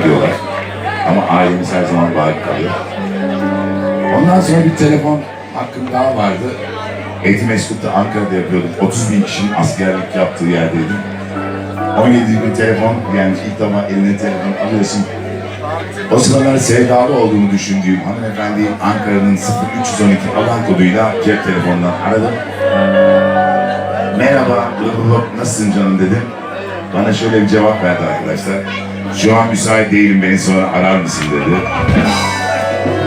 gidiyorlar. Ama ailemiz her zaman bağlı kalıyor. Ondan sonra bir telefon hakkım daha vardı. Eğitim Eskut'ta Ankara'da yapıyorduk. 30 bin kişinin askerlik yaptığı yerdeydim. 17 bin telefon, yani ilk defa eline telefon alıyorsun. O sıralar sevdalı olduğumu düşündüğüm hanımefendiyi Ankara'nın 0312 alan koduyla cep telefonundan aradım. Merhaba, nasılsın canım dedim. Bana şöyle bir cevap verdi arkadaşlar. Şu an müsait değilim, beni sonra arar mısın dedi.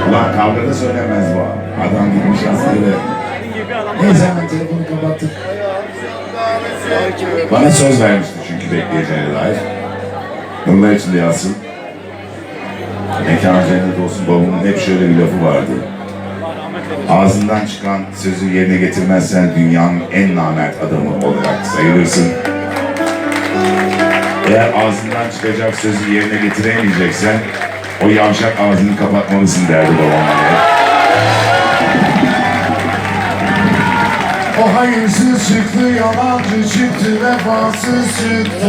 Ulan kavgada söylenmez bu. Adam gitmiş askere. Neyse hemen telefonu kapattık. Bana söz vermişti çünkü bekleyeceğine dair. Bunlar için de yazsın. Mekan cennet olsun babamın hep şöyle bir lafı vardı. Ağzından çıkan sözü yerine getirmezsen dünyanın en namert adamı olarak sayılırsın. Eğer ağzından çıkacak sözü yerine getiremeyeceksen o yavşak ağzını kapatmalısın derdi babam. O hayırsız çıktı, yalancı çıktı, vefasız çıktı.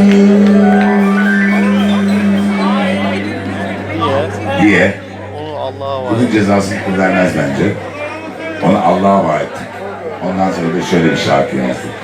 diye Onu Allah'a var. bunun cezasını vermez bence. Onu Allah'a vaat ettik. Ondan sonra da şöyle bir şarkı yazdık.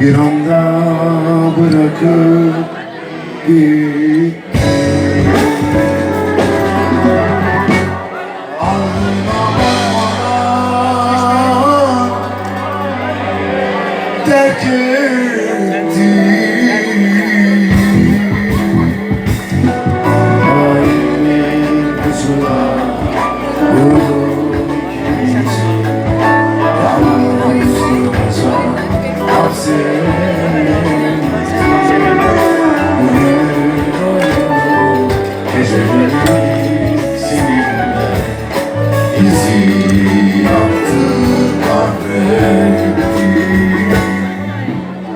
Bir anda bırakıp gitti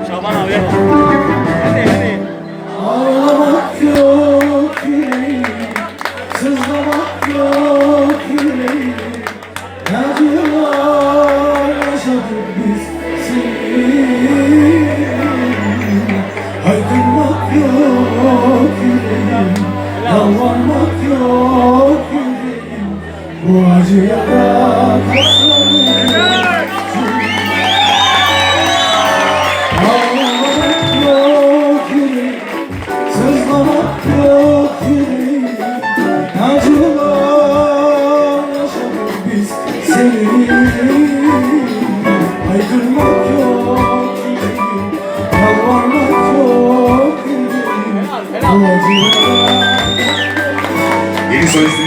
Şaban yok yüreğim Sızlamak yok yüreğim Acılar yaşadık biz seninle yok yüreğim Yalvarmak yok yüreğim Bu acıya da katlanırız Please.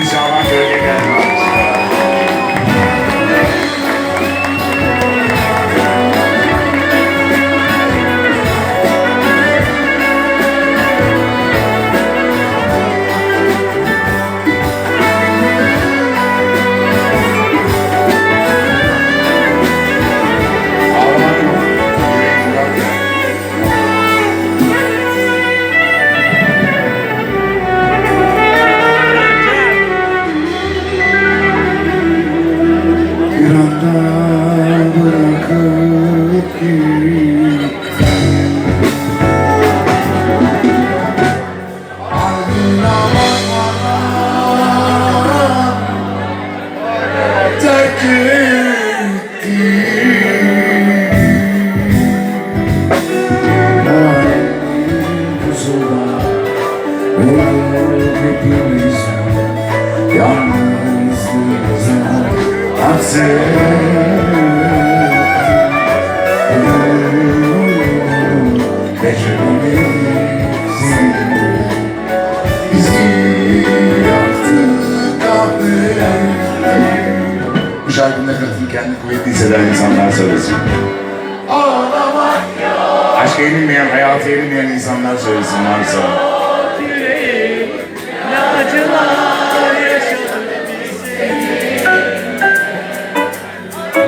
Bu şarkının nakaratını kendi kuvvetli hisseden insanlar söylesin. Ağlamak yok Aşka yenilmeyen, insanlar söylesin varsa. Yüreğim ne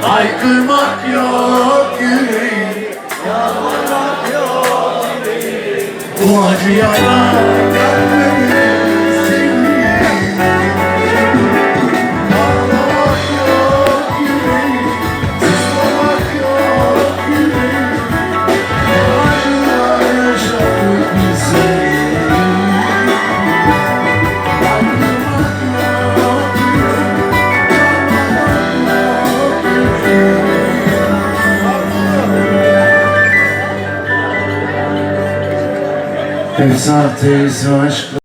Haykırmak yok yüreğim. Yalvarmak yok yüreğim. Bu acıya kalbimiz yüreğim Efsaneyiz aşk